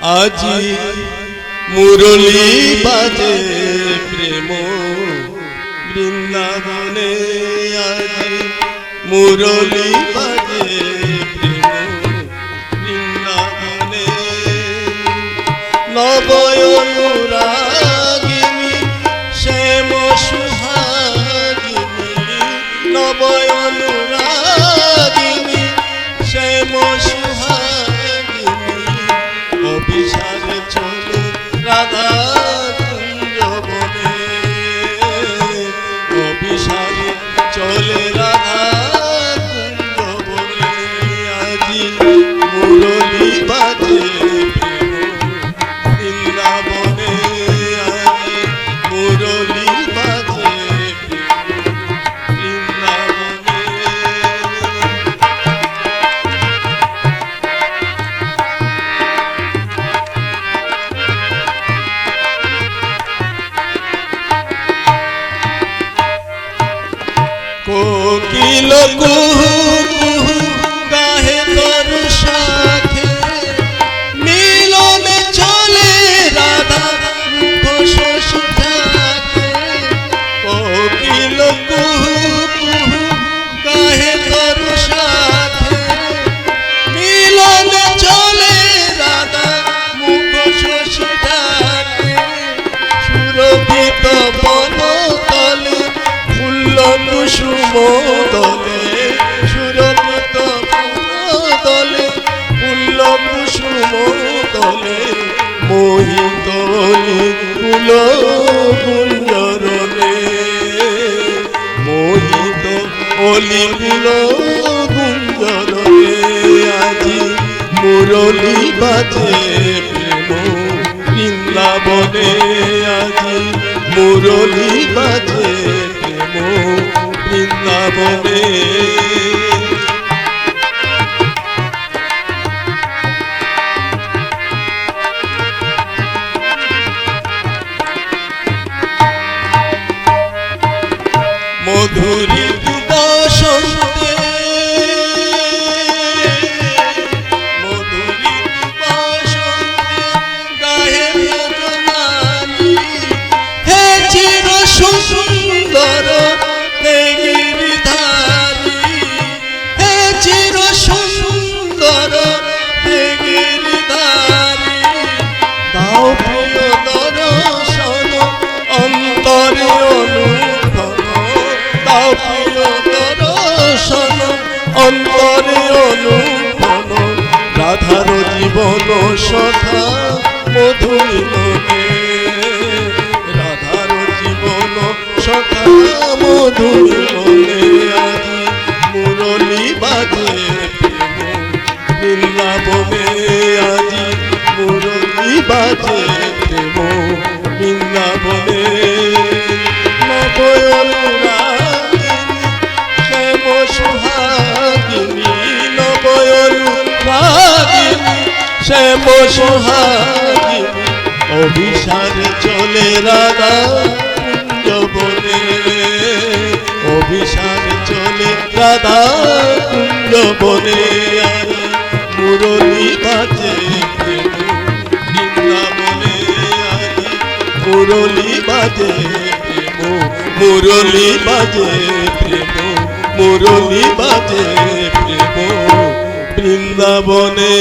আজি মুরলি বাজে প্রেম। বৃন্দাবনে আজি মুরলি বাজে প্রেম। বৃন্দাবনে নবয়নুরাগিনী শ্যাম সুহাগিনী নবয়নুরাগিনী অভিসারে কোকিল কুহু কুসুম দলে দলে ফুল্ল কুসুম দলে ফুল গুঞ্জরনে মোহিত অলি ফুল গুঞ্জরনে আজি মুরলি বাজে প্রেম বৃন্দাবনে, আজি মুরলি বাজে বৃন্দাবনে মধুরী অন্তরে অনুভব রাধার জীবন সখা মধুমিলনে রাধার জীবন সখা প্রেম। বৃন্দাবনে আজি মুরলি সুহাগিনী নবয়নুরাগিনী শ্যাম চলে রাধা কুঞ্জবনে অভিসারে চলে রাধা কুঞ্জবনে মুরলি বাজে বৃন্দাবনে মুরলি বাজে মুরলি বাজে প্রেম মুরলি বাজে প্রেম বৃন্দাবনে।